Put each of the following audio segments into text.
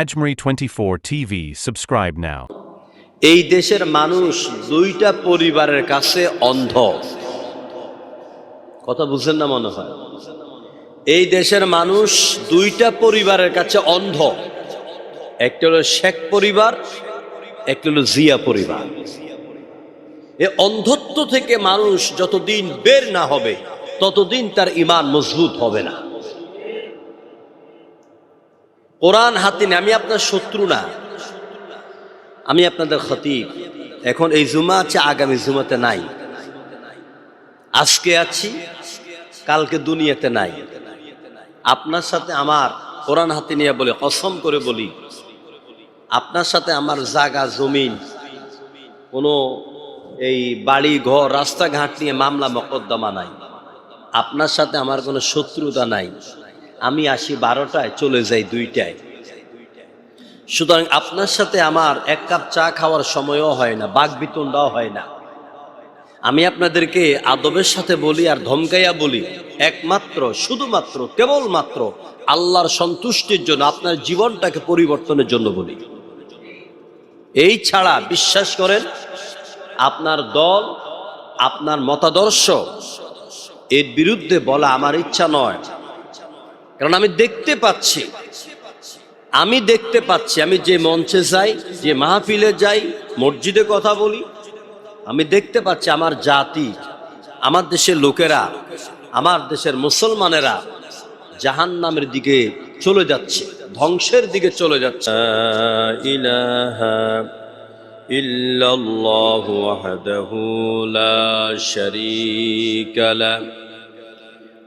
Ajmeri 24 TV, subscribe now. এই দেশের মানুষ দুইটা পরিবারের কাছে অন্ধ। কথা বুঝেন না মনে হয়? এই দেশের মানুষ দুইটা পরিবারের কাছে অন্ধ। একটা হলো শেখ পরিবার একটা হলো জিয়া পরিবার। এ অন্ধত্ব থেকে মানুষ যতদিন বের না হবে ততদিন তার ইমান মজবুত হবে না। কোরআন হাতে আমি আপনার শত্রু না। আমি আপনাদের খতিব। এখন এই জুমা আছে, আগামী জুমাতে নাই। আজকে আছি, কালকে দুনিয়াতে নাই। আপনার সাথে আমার কোরআন হাতে নিয়ে বলে, কসম করে বলি, আপনার সাথে আমার জাগা, জমিন, কোনো এই বাড়ি, ঘর, রাস্তাঘাট নিয়ে মামলা, মকদ্দমা নাই। আপনার সাথে আমার কোনো শত্রুতা নাই। আমি আসি বারোটায়, চলে যাই দুইটায়। সুতরাং আপনার সাথে আমার এক কাপ চা খাওয়ার সময়ও হয় না বাঘ বিতণ্ডাও হয় না। আমি আপনাদেরকে আদবের সাথে বলি আর ধমকাইয়া বলি, একমাত্র, শুধুমাত্র, কেবলমাত্র আল্লাহর সন্তুষ্টির জন্য, আপনার জীবনটাকে পরিবর্তনের জন্য বলি। এই ছাড়া বিশ্বাস করেন, আপনার দল, আপনার মতাদর্শ, এর বিরুদ্ধে বলা আমার ইচ্ছা নয়। কারণ আমি দেখতে পাচ্ছি। আমি দেখতে পাচ্ছি, আমি যে মঞ্চে যাই, যে মাহফিলে যাই, মসজিদে কথা বলি, আমি দেখতে পাচ্ছি আমার জাতি, আমার দেশের লোকেরা, আমার দেশের মুসলমানেরা জাহান নামের দিকে চলে যাচ্ছে, ধ্বংসের দিকে চলে যাচ্ছে। ইল্লাল্লাহু ওয়াহদাহু লা শারীকা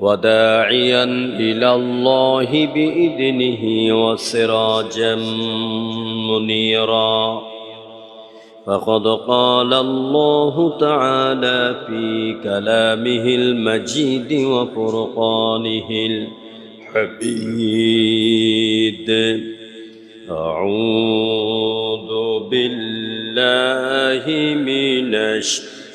وداعيا إلى الله بإذنه وسراجا منيرا. فقد قال الله تعالى في كلامه المجيد وفرقانه الحميد. أعوذ بالله من الشيطان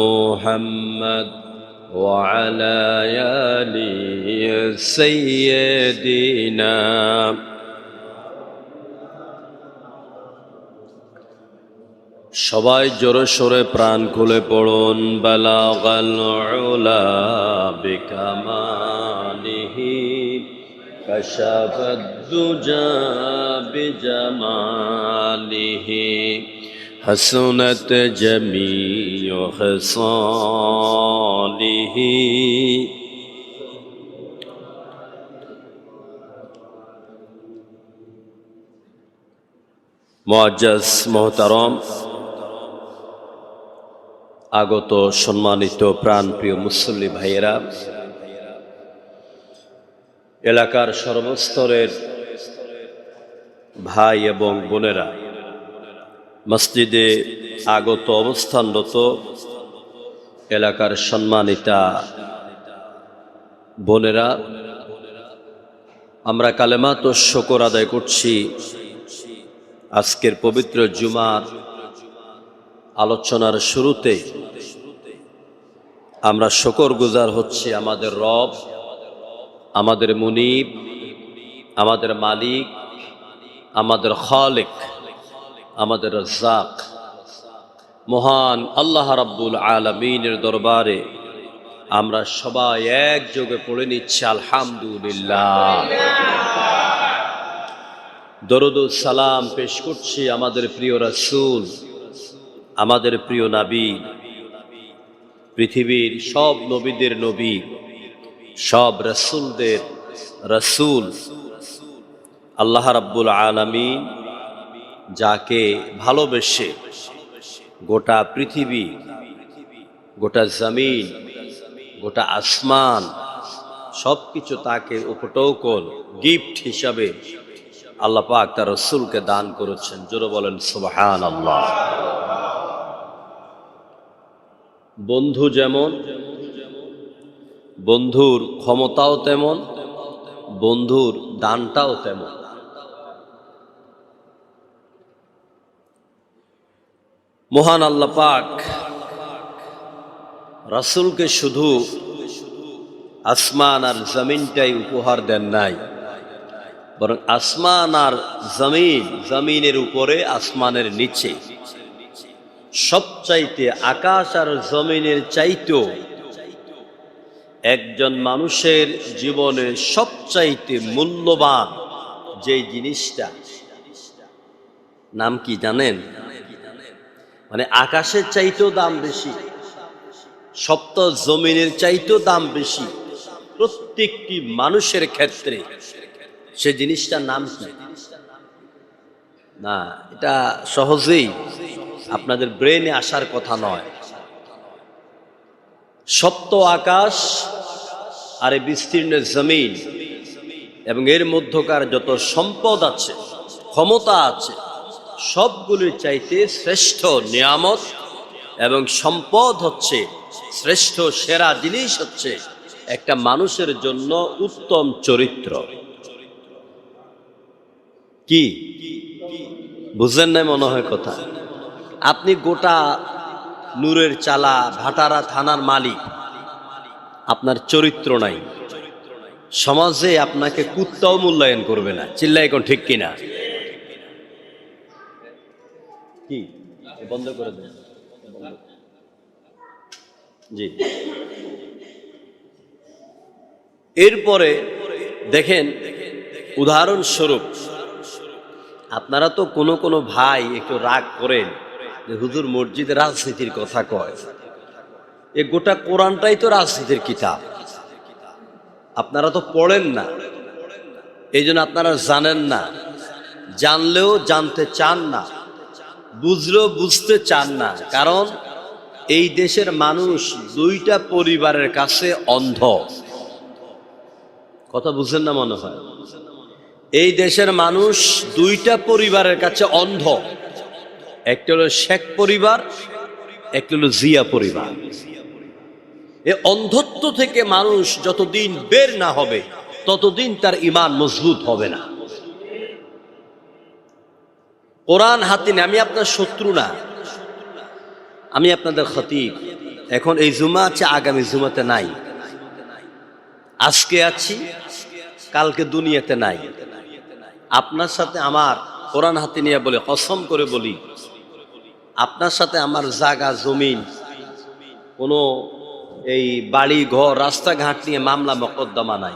محمد وعلى آل سيدنا সবাই জোরে সোরে প্রাণ খুলে পড়ুন বালাগাল উলা বিকামালিহি কাশাফাদ দুজা বিজামালিহি حسنت جميع خصاله মুআজ্জাজ মোহতারম আগত সম্মানিত প্রাণপ্রিয় মুসল্লি ভাইয়েরা এলাকার সর্বস্তরের ভাই এবং বোনেরা মসজিদে আগত অবস্থানরত এলাকার সম্মানিতা বোনেরা, আমরা কালেমা তো শকর আদায় করছি আজকের পবিত্র জুমার আলোচনার শুরুতে। আমরা শকর গুজার হচ্ছি আমাদের রব, আমাদের মুনিব, আমাদের মালিক, আমাদের খালেক, আমাদের রাজ্জাক। মহান আল্লাহ রাব্বুল আলমিনের দরবারে আমরা সবাই একযোগে পড়ে নিচ্ছি, আলহামদুলিল্লাহ। দরুদ সালাম পেশ করছি আমাদের প্রিয় রাসূল, আমাদের প্রিয় নাবী, পৃথিবীর সব নবীদের নবী, সব রসুলদের রসুল। আল্লাহ রাব্বুল আলমিন যাকে ভালোবেসে গোটা পৃথিবী, গোটা জমিন, গোটা আসমান সব কিছু তাকে উপটৌকল, গিফট হিসাবে আল্লাহ পাক তার রসুলকে দান করেছেন। জোরে বলেন সুবহান আল্লাহ বন্ধু যেমন, বন্ধুর ক্ষমতাও তেমন, বন্ধুর দানটাও তেমন। মহান আল্লাহ পাক রাসুলকে শুধু আসমান আর জমিনটাই উপহার দেন নাই, বরং আসমান আর জমিন, জমিনের উপরে, আসমানের নিচে। সবচাইতে আকাশ আর জমিনের চাইতেও একজন মানুষের জীবনে সবচাইতে মূল্যবান যে জিনিসটা, নাম কি জানেন? মানে আকাশের চাইতেও দাম বেশি, সপ্ত জমিনের চাইতেও দাম বেশি। প্রত্যেকটি মানুষের ক্ষেত্রে সে জিনিসটার নাম কি? না, এটা সহজেই আপনাদের ব্রেনে আসার কথা নয়। সপ্ত আকাশ আর বিস্তীর্ণ জমিন এবং এর মধ্যকার যত সম্পদ আছে, ক্ষমতা আছে সবগুলির চাইতে শ্রেষ্ঠ নিয়ামত এবং সম্পদ হচ্ছে শ্রেষ্ঠ সেরা জিনিস হচ্ছে একটা মানুষের জন্য উত্তম চরিত্র। কি? বুঝলেন না মনে হয় কথা? আপনি গোটা নূরের চালা, ভাটারা থানার মালিক। আপনার চরিত্র নাই। সমাজে আপনাকে কুত্তাও মূল্যায়ন করবে না। চিল্লাই এখন ঠিক কিনা? কি? বন্ধ করে দেন। জি। এরপরে দেখেন, উদাহরণস্বরূপ, আপনারা তো কোনো কোনো ভাই একটু রাগ করেন যে হুজুর মসজিদে রাজনীতির কথা কয়। এ গোটা কোরআনটাই তো রাজনীতির কিতাব। আপনারা তো পড়েন না। এই জন্য আপনারা জানেন না। জানলেও জানতে চান না। বুঝলেও বুঝতে চান না। কারণ এই দেশের মানুষ দুইটা পরিবারের কাছে অন্ধ। কথা বুঝেন না মনে হয়? এই দেশের মানুষ দুইটা পরিবারের কাছে অন্ধ। একটা হলো শেখ পরিবার, একটা হলো জিয়া পরিবার। এ অন্ধত্ব থেকে মানুষ যতদিন বের না হবে, ততদিন তার ইমান মজবুত হবে না। কোরআন হাতিনে আমি আপনার শত্রু না। আমি আপনাদের খতিব। এখন এই জুমা আছে আগামী জুমাতে নাই। আজকে আছি, কালকে দুনিয়াতে নাই। আপনার সাথে আমার কোরআন হাতে নিয়ে বলে, কসম করে বলি, আপনার সাথে আমার জাগা জমিন, কোনো এই বাড়ি, ঘর, রাস্তাঘাট নিয়ে মামলা, মকদ্দমা নাই।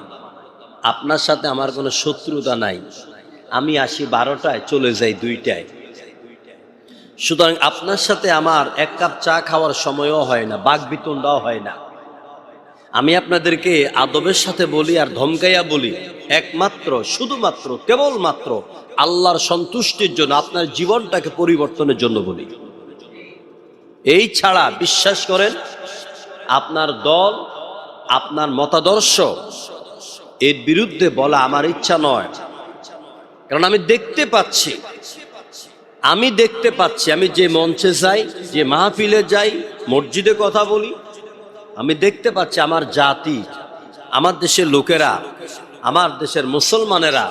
আপনার সাথে আমার কোনো শত্রুতা নাই। আমি আসি বারোটায়, চলে যাই দুইটায়। সুতরাং আপনার সাথে আমার এক কাপ চা খাওয়ার সময়ও হয় না বাঘ বিতণ্ডাও হয় না। আমি আপনাদেরকে আদবের সাথে বলি আর ধমকাইয়া বলি, একমাত্র, শুধুমাত্র, কেবলমাত্র আল্লাহর সন্তুষ্টির জন্য, আপনার জীবনটাকে পরিবর্তনের জন্য বলি। এই ছাড়া বিশ্বাস করেন, আপনার দল, আপনার মতাদর্শ, এর বিরুদ্ধে বলা আমার ইচ্ছা নয়। কারণ আমি দেখতে পাচ্ছি। আমি দেখতে পাচ্ছি, আমি যে মঞ্চে যাই, যে মাহফিলে যাই, মসজিদে কথা বলি, আমি দেখতে পাচ্ছি আমার জাতি, আমার দেশের লোকেরা, আমার দেশের মুসলমানেরা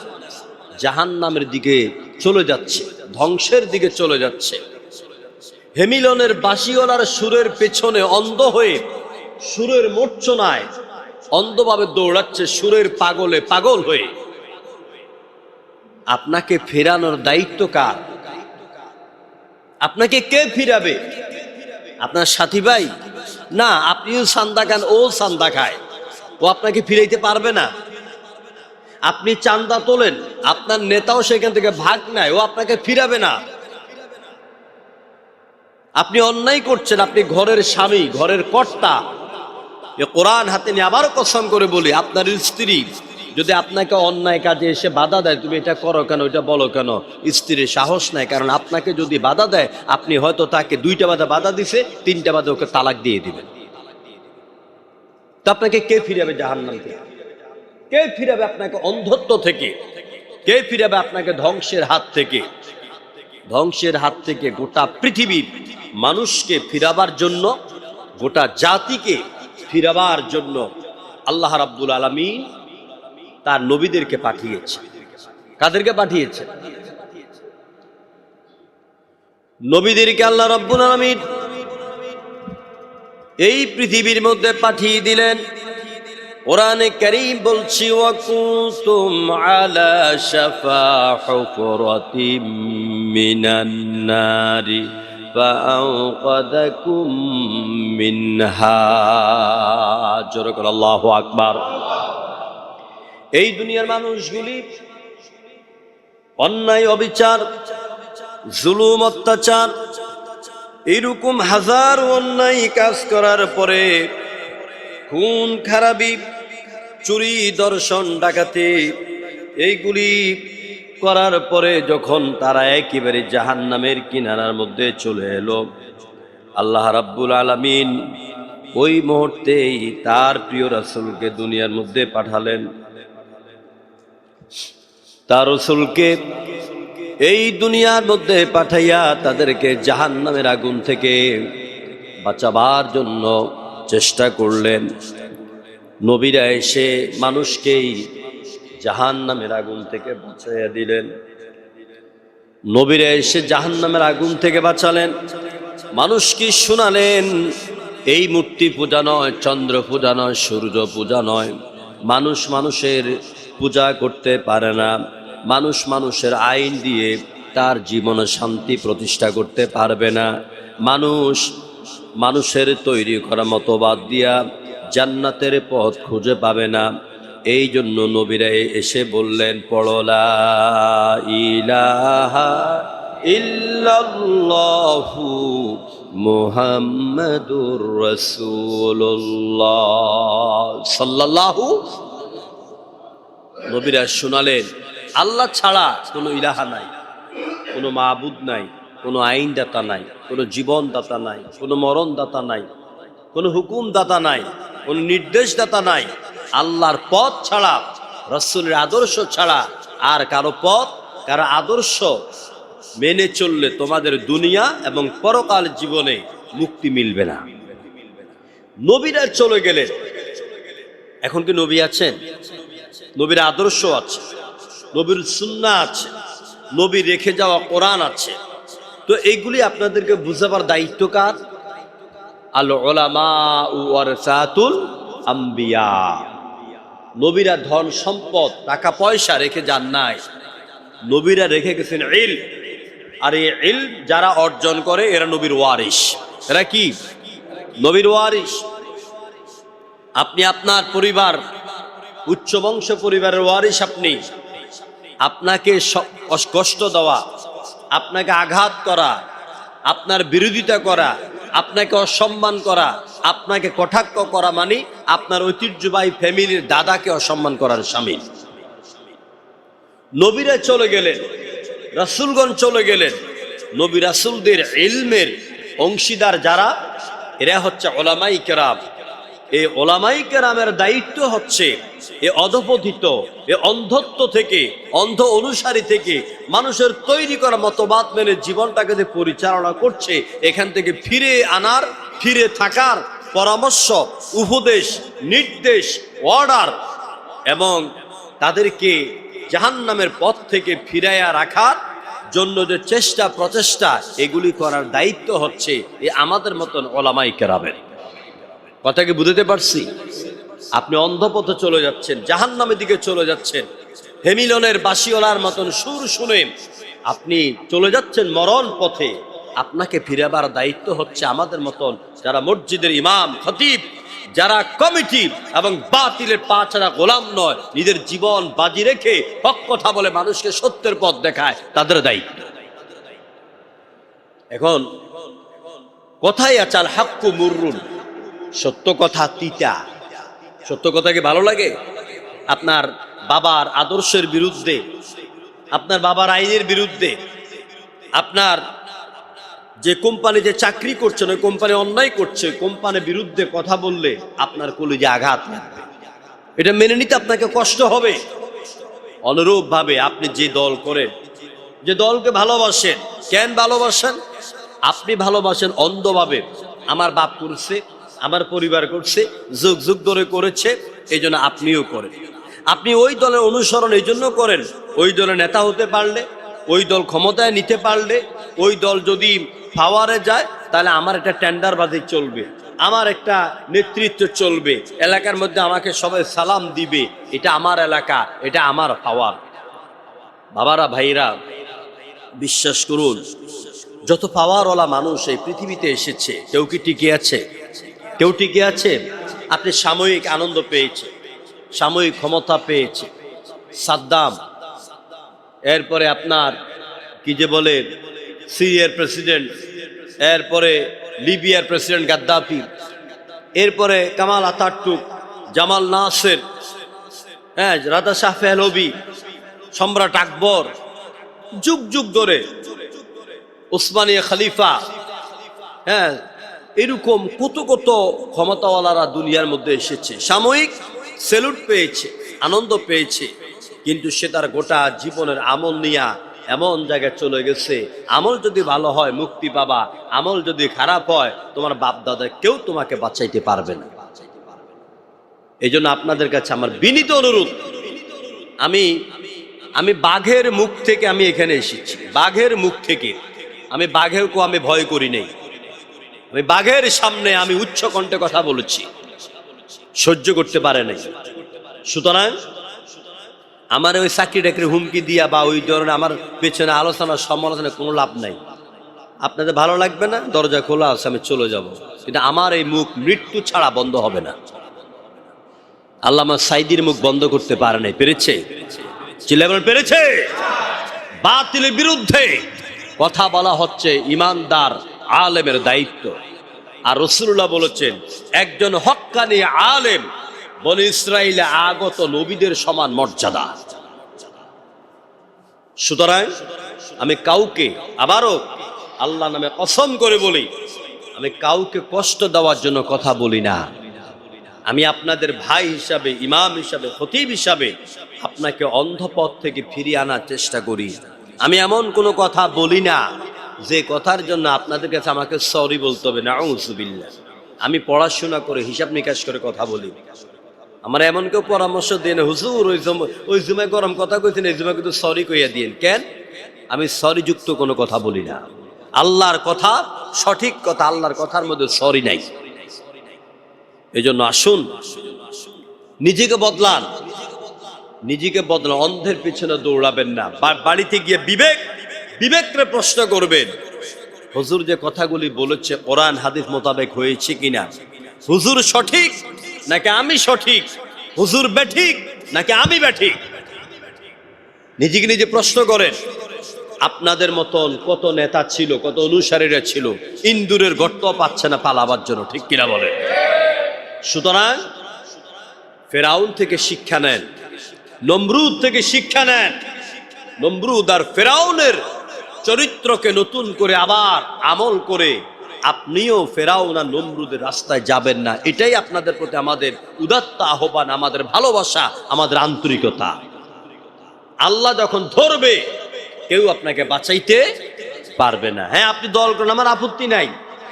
জাহান নামের দিকে চলে যাচ্ছে, ধ্বংসের দিকে চলে যাচ্ছে। হেমিলনের বাসিওয়ালার সুরের পেছনে অন্ধ হয়ে সুরের মূর্ছনায় অন্ধভাবে দৌড়াচ্ছে সুরের পাগলে পাগল হয়ে। আপনাকে ফেরানোর দায়িত্ব কার? আপনাকে কে ফিরাবে? আপনার সাথী ভাই? না, আপনিও সান্দা খান, ও সান্দা খায়। ও আপনাকে ফিরাইতে পারবে না। আপনি চান্দা তোলেন, আপনার নেতাও সেখান থেকে ভাগ নেয়, ও আপনাকে ফিরাবে না। আপনি অন্যায় করছেন, আপনি ঘরের স্বামী, ঘরের কর্তা। কোরআন হাতে নিয়ে আবারও কসম করে বলি, আপনার স্ত্রী যদি আপনাকে অন্যায় কাজে এসে বাধা দেয়, তুমি এটা করো কেন এটা বলো কেন? স্ত্রীর সাহস নাই, কারণ আপনাকে যদি বাধা দেয়, আপনি হয়তো তাকে দুইটা বাধা বাধা দিছে, তিনটা বাধা ওকে তালাক দিয়ে দিবেন। তো আপনাকে কে ফিরাবে জাহান্নাম কে ফিরাবে আপনাকে অন্ধত্ব থেকে? কে ফিরাবে আপনাকে ধ্বংসের হাত থেকে? ধ্বংসের হাত থেকে গোটা পৃথিবীর মানুষকে ফিরাবার জন্য, গোটা জাতিকে ফিরাবার জন্য আল্লাহ রাব্বুল আলমী তার নবীদেরকে পাঠিয়েছে কাদেরকে পাঠিয়েছে নবীদেরকে আল্লাহ রব্বুল আলমিন এই পৃথিবীর মধ্যে পাঠিয়ে দিলেন কোরআনে করিম বলছি ওয়াকুতুম আলা শাফা হুফরাতিম মিনান নারি فأنقذكم منها জোরে করে আল্লাহু আকবার এই দুনিয়ার মানুষগুলি অন্যায়, অবিচার, জুলুম, অত্যাচার, এরকম হাজার অন্যায় কাজ করার পরে খুন, খারাপি, চুরি, দর্শন, ডাকাতি, এইগুলি করার পরে যখন তারা একেবারে জাহান নামের কিনারার মধ্যে চলে এলো, আল্লাহ রাব্বুল আলামিন ওই মুহূর্তেই তার প্রিয় রাসুলকে দুনিয়ার মধ্যে পাঠালেন। তার রসুলকে এই দুনিয়ার মধ্যে পাঠাইয়া তাদেরকে জাহান নামের আগুন থেকে বাঁচাবার জন্য চেষ্টা করলেন। নবীরা এসে মানুষকেই জাহান নামের আগুন থেকে বাঁচাইয়া দিলেন। নবীরা এসে জাহান নামের আগুন থেকে বাঁচালেন। মানুষকে শোনালেন? এই মূর্তি পূজা নয়, চন্দ্র পূজা নয়, সূর্য পূজা নয়। মানুষ মানুষের পূজা করতে পারে না। মানুষ মানুষের আইন দিয়ে তার জীবনে শান্তি প্রতিষ্ঠা করতে পারবে না। মানুষ মানুষের তৈরি করা মতবাদ দিয়া জান্নাতের পথ খুঁজে পাবে না। এই জন্য নবীরা এসে বললেন পড়লা ইলাহা ইল্লাল্লাহু মুহাম্মাদুর রাসূলুল্লাহ সাল্লাল্লাহু নবীরা শোনালেন, আল্লাহ ছাড়া কোনো ইলাহা নাই, কোনো মাহবুদ নাই, কোনো আইনদাতা নাই, কোনো জীবনদাতা নাই, কোনো মরণদাতা নাই, কোনো হুকুমদাতা নাই, কোনো নির্দেশদাতা নাই। আল্লাহর পথ ছাড়া, রসুলের আদর্শ ছাড়া আর কারও পথ, কারও আদর্শ মেনে চললে তোমাদের দুনিয়া এবং পরকাল জীবনে মুক্তি মিলবে না। নবীরা চলে গেলেন। এখন কি নবী আছেন? নবীর আদর্শ আছে, নবীর সুন্না আছে, নবী রেখে যাওয়া কোরআন আছে। তো এইগুলি আপনাদেরকে বুঝাবার দায়িত্ব কার? আল ওলামা ওয়ারসাতুল আম্বিয়া। নবীরা ধন সম্পদ, টাকা পয়সা রেখে যান নাই। নবীরা রেখে গেছেন ইল। আর এই ইল যারা অর্জন করে, এরা নবীর ওয়ারিস এরা কি? নবীর ওয়ারিস আপনি আপনার পরিবার উচ্চ বংশ পরিবারের ওয়ারিস আপনি, আপনাকে কষ্ট দেওয়া, আপনাকে আঘাত করা, আপনার বিরোধিতা করা, আপনাকে অসম্মান করা, আপনাকে কটাক্ষ করা মানে আপনার ঐতিহ্যবাহী ফ্যামিলির দাদাকে অসম্মান করার সামিল নবীরা চলে গেলেন, রাসুলগণ চলে গেলেন। নবী রাসুলদের ইলমের অংশীদার যারা, এরা হচ্ছে ওলামাই কেরাম। এই ওলামাই কেরামের দায়িত্ব হচ্ছে এ অধপতিত, এ অন্ধত্ব থেকে, অন্ধ অনুসারী থেকে মানুষের তৈরি করা মতবাদ মেনে জীবনটাকে যে পরিচালনা করছে, এখান থেকে ফিরে আনার, ফিরে থাকার পরামর্শ, উপদেশ, নির্দেশ অর্ডার এবং তাদেরকে জাহান্নামের পথ থেকে ফিরাইয়া রাখার জন্য যে চেষ্টা, প্রচেষ্টা, এগুলি করার দায়িত্ব হচ্ছে এ আমাদের মতন ওলামাই কেরাবেন কথা কি বুঝতে পারছি? আপনি অন্ধপথে চলে যাচ্ছেন, জাহান্নামের দিকে চলে যাচ্ছেন। হেমিলনের বাসিওলার মতন সুর শুনে আপনি চলে যাচ্ছেন মরণ পথে। আপনাকে ফিরাবার দায়িত্ব হচ্ছে আমাদের মতন যারা মসজিদের ইমাম, খতিব, যারা কমিটি এবং বাতিলের পা ছাড়া গোলাম নয়, নিজের জীবন বাজি রেখে হক কথা বলে মানুষকে সত্যের পথ দেখায়, তাদের দায়িত্ব। এখন কথাই আচাল হাক্কু মুররুন? সত্য কথা তিতা। সত্য কথা কি ভালো লাগে? আপনার বাবার আদর্শের বিরুদ্ধে, আপনার বাবার আইনের বিরুদ্ধে, আপনার যে কোম্পানি যে চাকরি করছেন, ওই কোম্পানি অন্যায় করছে কোম্পানির বিরুদ্ধে কথা বললে আপনার কলিজে আঘাত লাগবে। এটা মেনে নিতে আপনাকে কষ্ট হবে। অনুরূপ ভাবে আপনি যে দল করেন, যে দলকে ভালোবাসেন, কেন ভালোবাসেন? আপনি ভালোবাসেন অন্ধভাবে। আমার বাপ করছে আমার পরিবার করছে, যুগ যুগ ধরে করেছে এই জন্য আপনিও করেন। আপনি ওই দলের অনুসরণ এই জন্য করেন, ওই দলের নেতা হতে পারলে, ওই দল ক্ষমতায় নিতে পারলে, ওই দল যদি পাওয়ারে যায়, তাহলে আমার একটা টেন্ডারবাজি চলবে, আমার একটা নেতৃত্ব চলবে, এলাকার মধ্যে আমাকে সবাই সালাম দিবে, এটা আমার এলাকা, এটা আমার পাওয়ার বাবারা ভাইরা বিশ্বাস করুন, যত পাওয়ারওয়ালা মানুষ এই পৃথিবীতে এসেছে, কেউ কি টিকে আছে? কেউ টিকে আছে? আপনি সাময়িক আনন্দ পেয়েছে, সাময়িক ক্ষমতা পেয়েছে। সাদ্দাম, এরপরে আপনার, কি যে বলে, সিরিয়ার প্রেসিডেন্ট, এরপরে লিবিয়ার প্রেসিডেন্ট গাদ্দাফি, এরপরে কামাল আতাটুক জামাল নাসের হ্যাঁ রাজা শাহ পেহলবি সম্রাট আকবর, যুগ যুগ ধরে, উসমানিয়া খলিফা হ্যাঁ এরকম কত কত ক্ষমতাওয়ালারা দুনিয়ার মধ্যে এসেছে। সাময়িক সেলুট পেয়েছে, আনন্দ পেয়েছে, কিন্তু সে তার গোটা জীবনের আমল নিয়া এমন জায়গায় চলে গেছে, আমল যদি ভালো হয়, মুক্তি পাবা, আমল যদি খারাপ হয়, তোমার বাপ দাদা কেউ তোমাকে বাঁচাইতে পারবে না। এই জন্য আপনাদের কাছে আমার বিনীত অনুরোধ, আমি আমি বাঘের মুখ থেকে আমি এখানে এসেছি। বাঘের মুখ থেকে। আমি বাঘেরকেও আমি ভয় করি নেই। আমি বাঘের সামনে আমি উচ্চ কণ্ঠে কথা বলেছি। সহ্য করতে পারে নাই। সুতরাং আমার ওই চাকরি টাকরি হুমকি দিয়া বা ওই ধরনের আমার পেছনে আলোচনা, সমালোচনা কোনো লাভ নাই। আপনাদের ভালো লাগবে না? দরজা খোলা আছে, আমি চলে যাব। কিন্তু আমার এই মুখ মৃত্যু ছাড়া বন্ধ হবে না। আল্লামা সাইদির মুখ বন্ধ করতে পারে নাই। পেরেছে? চিল্লাবেন পেরেছে? বাতিলের বিরুদ্ধে কথা বলা হচ্ছে, ইমানদার আলেমের দায়িত্ব। আর রসুল্লাহ বলেছেন, একজন হক্কানি আলেম বন ইসরায়েলে আগত নবীদের সমান মর্যাদা। সুতরাং আমি কাউকে আবারও আল্লাহ নামে কসম করে বলি, আমি কাউকে কষ্ট দেওয়ার জন্য কথা বলি না। আমি আপনাদের ভাই হিসাবে, ইমাম হিসাবে, খতিব হিসাবে আপনাকে অন্ধপথ থেকে ফিরিয়ে আনার চেষ্টা করি। আমি এমন কোনো কথা বলি না। যে কথার জন্য আপনাদের কাছে আমাকে সরি বলতে হবে না উজুবিল্লা আমি পড়াশোনা করে, হিসাব নিকাশ করে কথা বলি। আমার এমন কেউ পরামর্শ দেন, হুজুর, ওই ওই জুমে গরম কথা কইছেন, এই জুমে কিন্তু সরি কইয়া দিন কেন? আমি সরি যুক্ত কোনো কথা বলি না। আল্লাহর কথা সঠিক কথা, আল্লাহর কথার মধ্যে সরি নাই। এই জন্য আসুন, নিজেকে বদলান। নিজেকে বদলান, অন্ধের পিছনে দৌড়াবেন না। বাড়িতে গিয়ে বিবেক বিবেককে প্রশ্ন করবেন, হুজুর যে কথাগুলি বলেছে কোরআন, হাদিস মোতাবেক হয়েছে কিনা? হুজুর সঠিক নাকি আমি সঠিক? হুজুর বেঠিক নাকি আমি বেঠিক? নিজেকে নিজে প্রশ্ন করেন। আপনাদের মতন কত নেতা ছিল, কত অনুসারীরা ছিল, ইন্দুরের গর্ত পাচ্ছে না পালাবার জন্য, ঠিক কিনা বলে সুতরাং ফেরাউন থেকে শিক্ষা নেন, নমরুদ থেকে শিক্ষা নেন। নমরুদ আর ফেরাউনের চরিত্রকে নতুন করে আবার আমল করে আপনিও ফেরাউন নমরুদের রাস্তায় যাবেন না। এটাই আপনাদের প্রতি আমাদের উদাত্ত আহ্বান, আমাদের ভালোবাসা, আমাদের আন্তরিকতা। আল্লাহ যখন ধরবে, কেউ আপনাকে বাঁচাইতে পারবে না। হ্যাঁ আপনি দল করেন, আমার আপত্তি নাই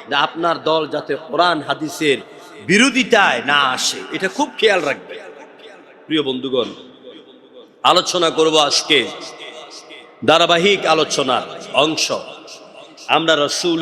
যে আপনার দল যাতে কোরআন, হাদিসের বিরোধিতায় না আসে। এটা খুব খেয়াল রাখবে প্রিয় বন্ধুগণ, আলোচনা করব আজকে। ধারাবাহিক আলোচনার। অংশ। আমরা রসুলের